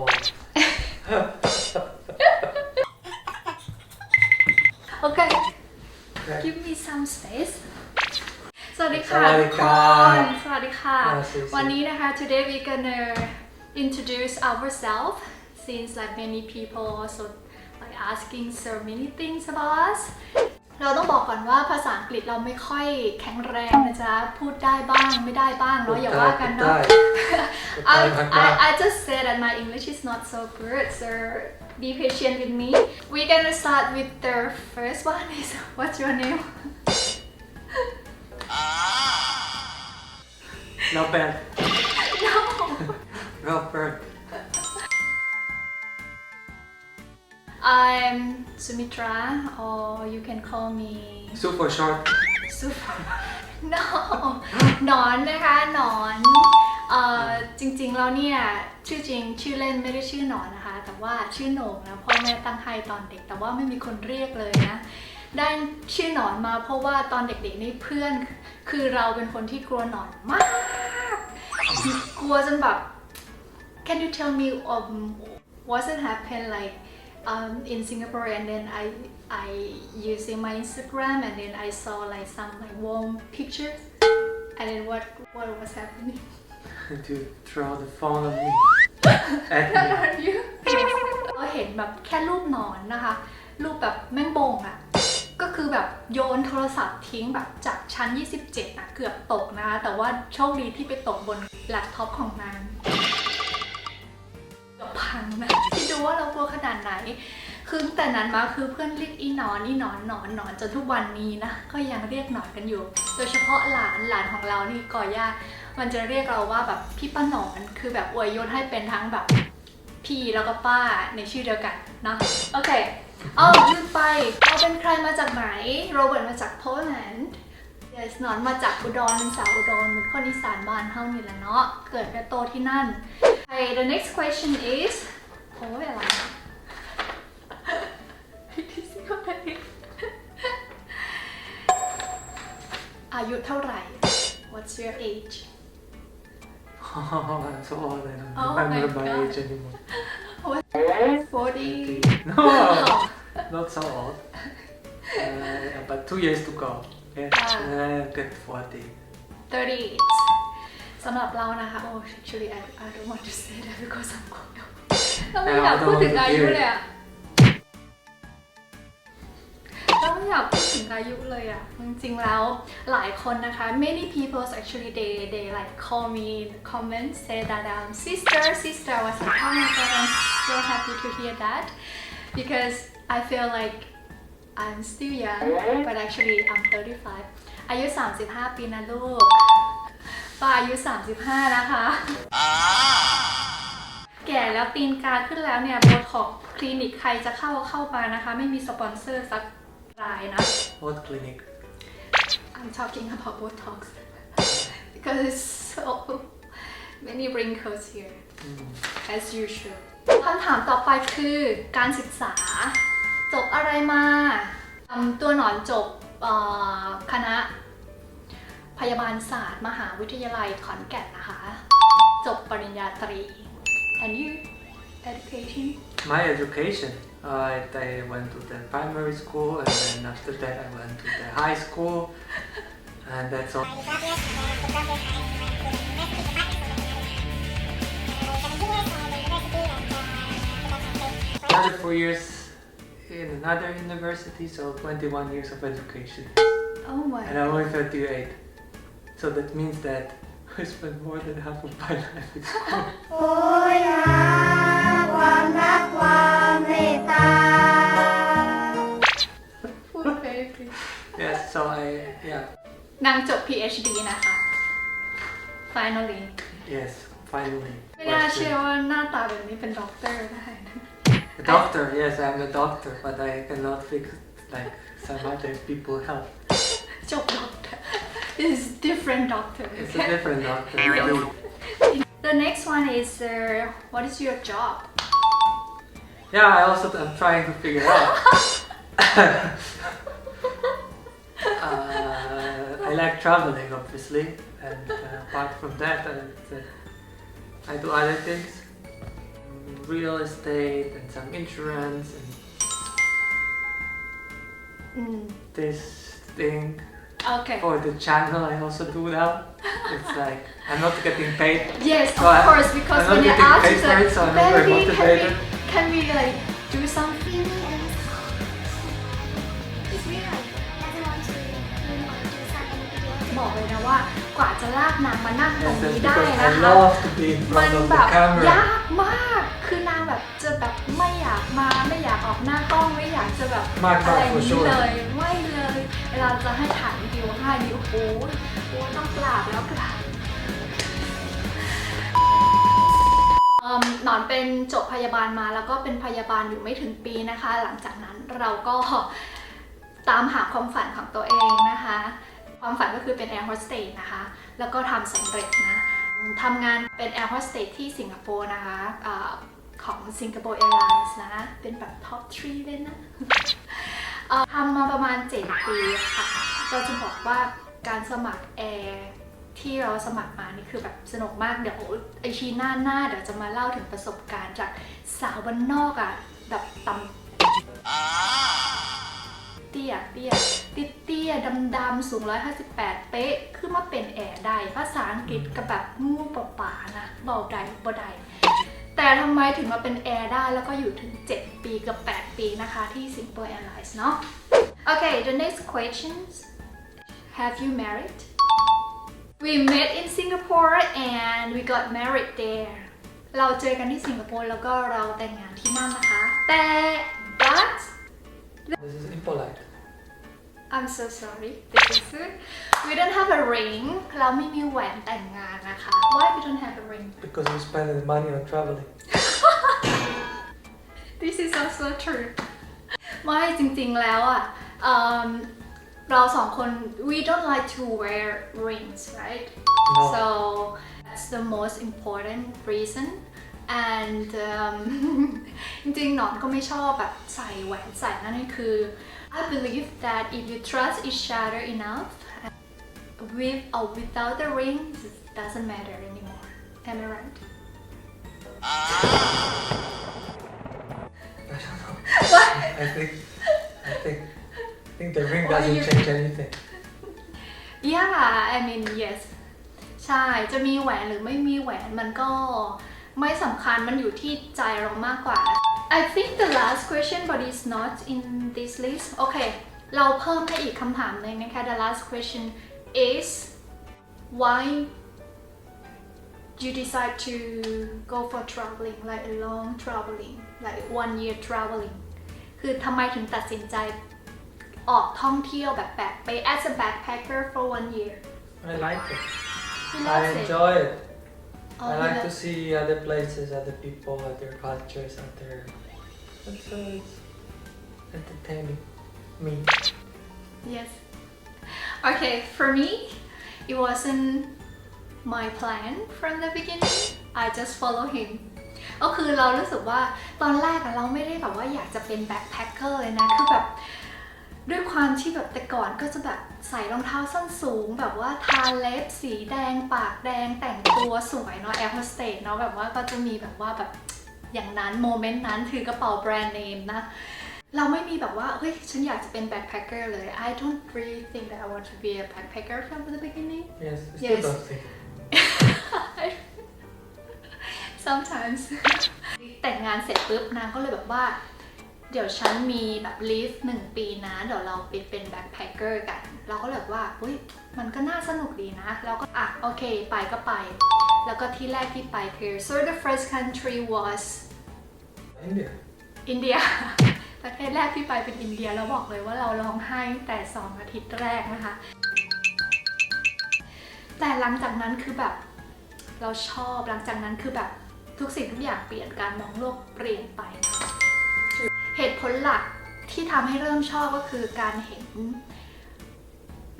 old. okay. Give me some space. สวัสดีค่ะสวัสดีทุกคค่ะน สวัสดีค่ะ อ่าสวัสดี วันนี้นะคะ today we gonna introduce ourselves. Since like many people also like asking so many things about us. เราต้องบอกก่อนว่าภาษา กฤษเราไม่ค่อยแข็งแรงนะจ๊ะ พูดได้บ้างไม่ได้บ้างเนาะอย่าว่ากันเนาะ I, I, I just said that my English is not so good, so be patient with me. We're gonna start with the first one is what's your name? Not bad. No. Robert. I'm Sumitra, or you can call me Super short. Super. No หนอนนะคะหนอนเอ่อจริงๆแล้วเนี่ยชื่อจริงชื่อเล่นไม่ได้ชื่อหนอนนะคะ แต่ว่าชื่อโหน่งนะพ่อแม่ตั้งให้ตอนเด็ก แต่ว่าไม่มีคนเรียกเลยนะ ได้ชื่อหนอนมาเพราะว่าตอนเด็กๆนี่เพื่อน คือเราเป็นคนที่กลัวหนอนมาก กลัวจนแบบ Can you tell me um what it happened like um in Singapore and then I I using my Instagram and then I saw like some like warm pictures and then what what was happening to throw the phone at me. At me. Are you เราเห็นแบบแค่รูปหนอนนะคะ รูปแบบแม่งบงอะก็คือแบบโยนโทรศัพท์ทิ้งแบบจากชั้น 27อะเกือบตกนะคะ แต่ว่าโชคดีที่ไปตกบนแล็ปท็อปของนางเกือบ พังนะคิดดูว่าเรากลัวขนาดไหน คือตั้งแต่นั้นมาคือเพื่อนเรียกอีนอนอีนอนนอนนอนจนทุกวันนี้นะ ก็ยังเรียกหนอนกันอยู่ โดยเฉพาะหลานหลานของเรานี่ก่อย่ามันจะเรียกเราว่าแบบพี่ป้าหนอน คือแบบอวยยศให้เป็นทั้งแบบพี่แล้วก็ป้าในชื่อเดียวกันเนาะโอเคเอาลืมไปเราเป็นใครมาจากไหนโรเบิร์ตมาจากโปแลนด์ yes หนอนมาจากอุดรเป็นสาวอุดรเป็นคนอีสานบ้านเฮานี่แหละเนาะเกิดและโตที่นั่น Okay the next question is โอ้ยอะไร อายุเท่าไหร่ What's your age Oh, I'm so old. I don't Oh my remember my God. age anymore. 40 No, not so old. Uh, but two years to go. Yeah, Ah. and then I'll get 40. 30 สำหรับเรานะคะ โอ้ actually I I don't want to say that because I'm old เราไม่อยากพูดถึงอายุเลยอะเราไม่อยากพูดถึงอายุเลยอะจริงๆแล้วหลายคนนะคะ many people actually they they like call me comment say that um sister sister I was like oh my god I'm so happy to hear that because I feel like I'm still young but actually I'm 35 อายุ 35 ปีนะลูกป้าอายุ 35 นะคะ แก่แล้วตีนกาขึ้นแล้วเนี่ยโบท็อกคลินิกใครจะเข้าเข้ามานะคะ ไม่มีสปอนเซอร์สักรายนะ What clinic? I'm talking about Botox because it's so many wrinkles here Mm. as usual คำถามต่อไปคือการศึกษา จบอะไรมาตัวหนอนจบคณะ พยาบาลศาสตร์ มหาวิทยาลัยขอนแก่นนะคะ จบปริญญาตรี and you education My education. Uh, I went to the primary school, and then after that, I went to the high school, and that's all. Another four years in another university, so 21 years of education. oh my And I'm only 38. So that means that I spent more than half of my life in school. โอยหาความรักความเมตตา พูดไปสิ yes, so I, yeah, นางจบ PhD นะคะ finally yes, finally. ไม่น่า Question. เชื่อว่าหน้าตาแบบนี้เป็นด็อกเตอร์ได้นะ A doctor, I, yes, I'm a doctor, but I cannot fix like some other people help. Job doctor. It's different doctor. Okay? It's a different doctor. the next one is uh, what is your job? Yeah, I also am trying to figure out. uh, I like traveling, obviously, and uh, apart from that, I do other things Mm, real estate and some insurance and อืม this thing โอเค for the channel I also do now. It's like I'm not getting paid. Yes, of So I- course, because I'm when not you getting ask paid for the it, so I'm not very baby, can we, motivated. can we like do something? It's real life. Doesn't want to learn or do something video. บอกเลยนะว่ากว่าจะลากนางมานั่งตรง Yes, นี้ that's ได้ because นะ I คะ love to be in มัน front of แบ the บ camera. ยากมาก ก คือนางแบบจะแบบไม่อยากมาไม่อยากออกหน้ากล้องไม่อยากจะแบบมากๆอะไรอย่าง for นี้ sure เลย ไม่เลย เวลาจะให้ถ่ายวิดีโอให้นี่โอ้โหโอ้ต้องกราบแล้วกราบเอิ่มหนอนเป็นจบพยาบาลมาแล้วก็เป็นพยาบาลอยู่ไม่ถึงปีนะคะ หลังจากนั้นเราก็ตามหาความฝันของตัวเองนะคะ ความฝันก็คือเป็นแอร์โฮสเตสนะคะ แล้วก็ทำสำเร็จนะทำงานเป็นแอร์โฮสเตสที่สิงคโปร์นะคะอา ของสิงคโปร์แอร์ไลน์นะ เป็นแบบท็อป3เลยนะทำมาประมาณ 7 ปีค่ะ เราจะบอกว่าการสมัครแอร์ที่เราสมัครมานี่คือแบบสนุกมาก เดี๋ยวไอชีหน้าหน้าเดี๋ยวจะมาเล่าถึงประสบการณ์จากสาวบ้านนอกอะ่ะ แบบต่ำเตี้ยเตี้ยตี้ยเตี้ยดำดำๆสูง 158 เป๊ะขึ้นมาเป็นแอร์ได้ ภาษาอังกฤษกับแบบงูป่าๆนะเบาใดบ่ใด แต่ทำไมถึงมาเป็นแอร์ได้แล้วก็อยู่ถึง 7 ปีกับ 8 ปีนะคะที่ Singapore Airlines เนาะ Okay the next questions Have you married We met in Singapore and we got married there เราเจอกันที่สิงคโปร์แล้วก็เราแต่งงานที่นั่นนะคะ แต่ but This is impolite. I'm so sorry this is it we don't have a ring เราไม่มีแหวนแต่งงานนะคะ Why we don't have a ring Because we spend the money on traveling. This is also true ไม่จริงๆแล้วอ่ะเอิ่มเราสองคน we don't like to wear rings right No. so that's the most important reason and um, จริงๆหนอนก็ไม่ชอบแบบใส่แหวนใส่นั่นนี่คือ I believe that if you trust each other enough with or without the rings it doesn't matter anymore am I right I don't know. I think, I think, I think the ring Why doesn't you- change anything. Yeah I mean yes ใช่ จะมีแหวนหรือไม่มีแหวนมันก็ไม่สำคัญ มันอยู่ที่ใจเรามากกว่า I think the last question but it's not in this list โอเค เราเพิ่มให้อีกคำถามหนึ่งนะคะ The last question is why you decide to go for traveling like a long traveling like one year traveling คือทำไมถึงตัดสินใจออกท่องเที่ยวแบบแบบไป as a backpacker for one year I like it. He I loves it. enjoy it. Oh, I he like to loves- see other places, other people, other cultures, other. It's, uh, it's entertaining. Me. Yes. Okay, for me, it wasn't my plan from the beginning. I just follow him. ก็คือเรารู้สึกว่าตอนแรกอะเราไม่ได้แบบว่าอยากจะเป็นแบ็คแพคเกอร์เลยนะ คือแบบ ด้วยความที่แบบแต่ก่อนก็จะแบบใส่รองเท้าส้นสูง แบบว่าทาเล็บสีแดง ปากแดงแต่งตัวสวยเนาะแอร์โฮสเตสเนาะแบบว่าก็จะมีแบบว่าแบบอย่างนั้นโมเมนต์นั้นถือกระเป๋าแบรนด์เนมนะเราไม่มีแบบว่า เฮ้ย ฉันอยากจะเป็นแบ็คแพคเกอร์เลย I don't really think that I want to be a backpacker from the beginning Yes, I Yes. still don't think. sometimes แต่งงานเสร็จปุ๊บนางก็เลยแบบว่า เดี๋ยวฉันมีแบบลีฟหนึ่งปีนะ เดี๋ยวเราไปเป็นแบ็คแพคเกอร์กัน เราก็เลยแบบว่าเฮ้ยมันก็น่าสนุกดีนะ แล้วก็ อะ โอเค ไปก็ไป แล้วก็ที่แรกที่ไปคือ so the first country was India. อินเดีย ประเทศแรกที่ไปเป็นอินเดียแล้วบอกเลยว่าเราร้องไห้ตั้งแต่สองอาทิตย์แรกนะคะ แต่หลังจากนั้นคือแบบเราชอบหลังจากนั้นคือแบบทุกสิ่งทุกอย่างเปลี่ยนการมองโลกเปลี่ยนไปนะคะ เหตุผลหลักที่ทำให้เริ่มชอบก็คือการเห็น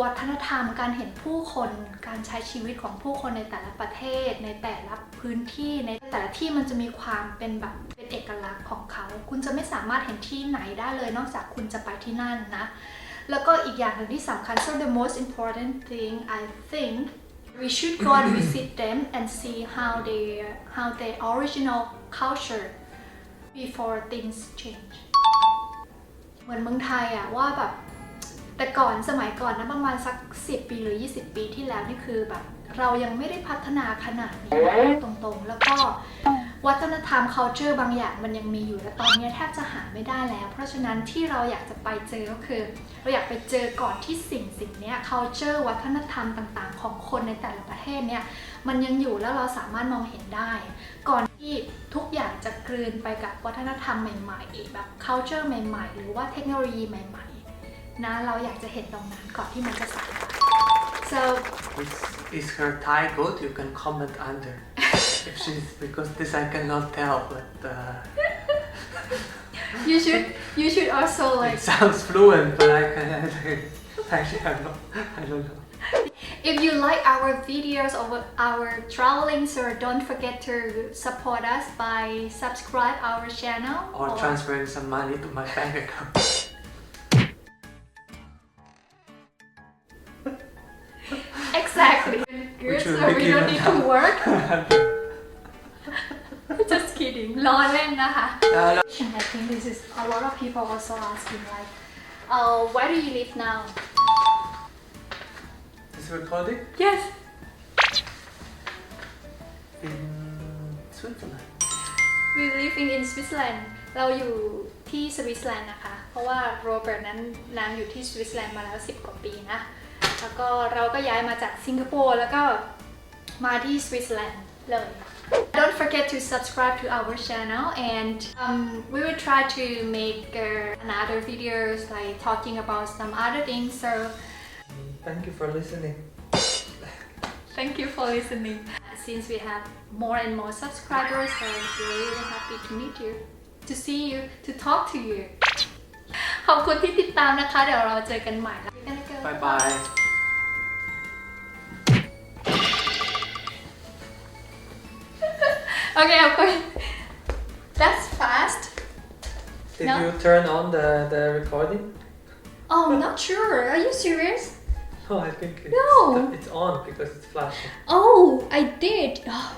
วัฒนธรรม การเห็นผู้คน การใช้ชีวิตของผู้คนในแต่ละประเทศ ในแต่ละพื้นที่ ในแต่ละที่มันจะมีความเป็นแบบเป็นเอกลักษณ์ของเขา คุณจะไม่สามารถเห็นที่ไหนได้เลย นอกจากคุณจะไปที่นั่นนะ แล้วก็อีกอย่างหนึ่งที่สำคัญ so the most important thing I think we should go and visit them and see how they how their original culture before things change เหมือนเมืองไทยอะว่าแบบ แต่ก่อนสมัยก่อนนะประมาณสัก 10 ปีหรือ 20 ปีที่แล้วนี่คือแบบ เรายังไม่ได้พัฒนาขนาดนี้ตรงๆ แล้วก็วัฒนธรรม culture บางอย่างมันยังมีอยู่และตอนนี้แทบจะหาไม่ได้แล้ว เพราะฉะนั้นที่เราอยากจะไปเจอก็คือ เราอยากไปเจอก่อนที่สิ่งสิ่งเนี้ย culture วัฒนธรรมต่างๆ ของคนในแต่ละประเทศเนี่ยมันยังอยู่แล้วเราสามารถมองเห็นได้ ก่อน ที่ทุกอย่างจะกลืนไปกับวัฒนธรรมใหม่ๆ แบบ culture ใหม่ ๆ หรือว่าเทคโนโลยีใหม่ๆ นะ เราอยากจะเห็นตรงนั้นก่อนที่มันจะสายไป so Is, is her Thai good? You can comment under. if she's because this I cannot tell, but uh, you should you should also it like sounds fluent. But I can actually I don't I don't know. if you like our videos or our traveling so don't forget to support us by subscribe our channel Or transferring some money to my bank account. exactly good Which will so we begin don't need to now. work just kidding ล้อเล่นนะคะ Uh, no. And I think this is a lot of people also asking like, uh, where do you live now? Is it recording? Yes. In Switzerland. We living in Switzerland เราอยู่ที่สวิตเซอร์แลนด์นะคะ เพราะว่าโรเบิร์ตนั้นนางอยู่ที่สวิตเซอร์แลนด์มาแล้ว 10 กว่าปีนะ แล้วก็เราก็ย้ายมาจากสิงคโปร์แล้วก็มาที่สวิตเซอร์แลนด์เลย Don't forget to subscribe to our channel and um, we will try to make uh, another videos like talking about some other things so Thank you for listening. Thank you for listening. Since we have more and more subscribers, so we're really happy to meet you, to see you, to talk to you. ขอบคุณที่ติดตามนะคะ เดี๋ยวเราเจอกันใหม่แล้ว We're gonna go. Bye bye. Okay, I'm going. That's fast. Did No. you turn on the, the recording? Oh, I'm not sure. Are you serious? No, I think it's, No. it's on because it's flashing. Oh, I did. Oh,